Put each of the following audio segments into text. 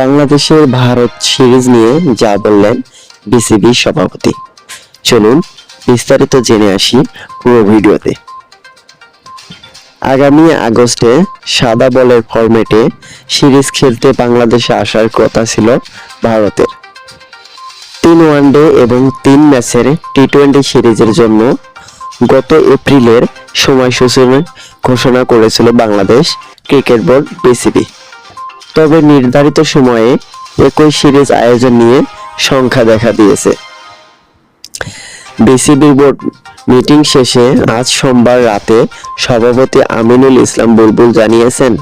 বাংলাদেশের ভারত সিরিজ নিয়ে যা বললেন বিসিবি সভাপতি। চলুন বিস্তারিত জেনে আসি পুরো ভিডিওতে। আগামী আগস্টে সাদা বলের ফরম্যাটে সিরিজ খেলতে বাংলাদেশে আসার কথা ছিল ভারতের। তিন ওয়ানডে এবং তিন ম্যাচের টি টোয়েন্টি সিরিজের জন্য গত এপ্রিলের সময়সূচি ঘোষণা করেছিল বাংলাদেশ ক্রিকেট বোর্ড বিসিবি তবে নির্ধারিত সময়ে একই সিরিজ আয়োজন নিয়ে সংখ্যা দেখা দিয়েছে। বিসিবি বোর্ড মিটিং শেষে আজ সোমবার রাতে সভাপতি আমিনুল ইসলাম বুলবুল জানিয়েছেন,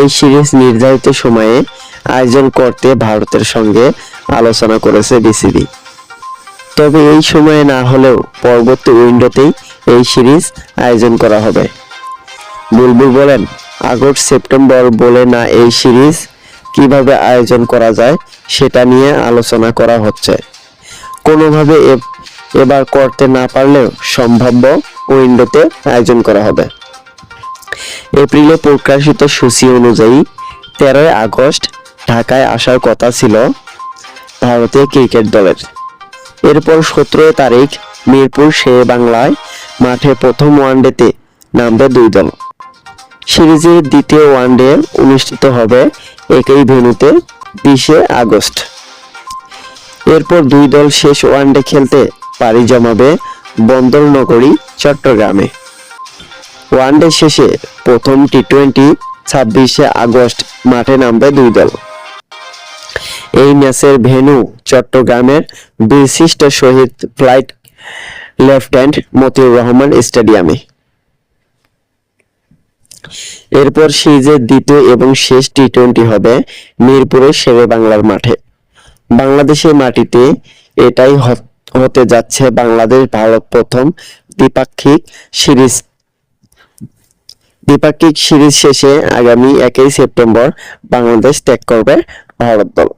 এই সিরিজ নির্ধারিত সময়ে আয়োজন করতে ভারতের সঙ্গে আলোচনা করেছে বিসিবি। তবে এই সময়ে না হলেও পরবর্তী উইন্ডোতেই এই সিরিজ আয়োজন করা হবে। বুলবুল বলেন আগস্ট, সেপ্টেম্বর বলে না এই সিরিজ কীভাবে আয়োজন করা যায় সেটা নিয়ে আলোচনা করা হচ্ছে। কোনোভাবে এবার করতে না পারলেও সম্ভাব্য উইন্ডোতে আয়োজন করা হবে। এপ্রিলে প্রকাশিত সূচি অনুযায়ী তেরোই আগস্ট ঢাকায় আসার কথা ছিল ভারতীয় ক্রিকেট দলের। এরপর সতেরো তারিখ মিরপুর শেরে বাংলায় মাঠে প্রথম ওয়ানডেতে নামবে দুই দল। সিরিজের দ্বিতীয় ওয়ানডে অনুষ্ঠিত হবে একই ভেন্যুতে বিশে আগস্ট। এরপর দুই দল শেষ ওয়ানডে খেলতে পাড়ি জমাবে বন্দর নগরী চট্টগ্রামে। ওয়ানডে শেষে প্রথম টি টোয়েন্টি ছাব্বিশে আগস্ট মাঠে নামবে দুই দল। এই ম্যাচের ভেন্যু চট্টগ্রামের বিশিষ্ট শহীদ ফ্লাইট লেফটেন্যান্ট মতিউর রহমান স্টেডিয়ামে। এরপর সিরিজের দ্বিতীয় এবং শেষ টি টোয়েন্টি হবে মিরপুরের শেরে বাংলার মাঠে। বাংলাদেশের মাটিতে এটাই হতে যাচ্ছে বাংলাদেশ ভারত প্রথম দ্বিপাক্ষিক সিরিজ। দ্বিপাক্ষিক সিরিজ শেষে আগামী একই সেপ্টেম্বর বাংলাদেশ ত্যাগ করবে ভারত দল।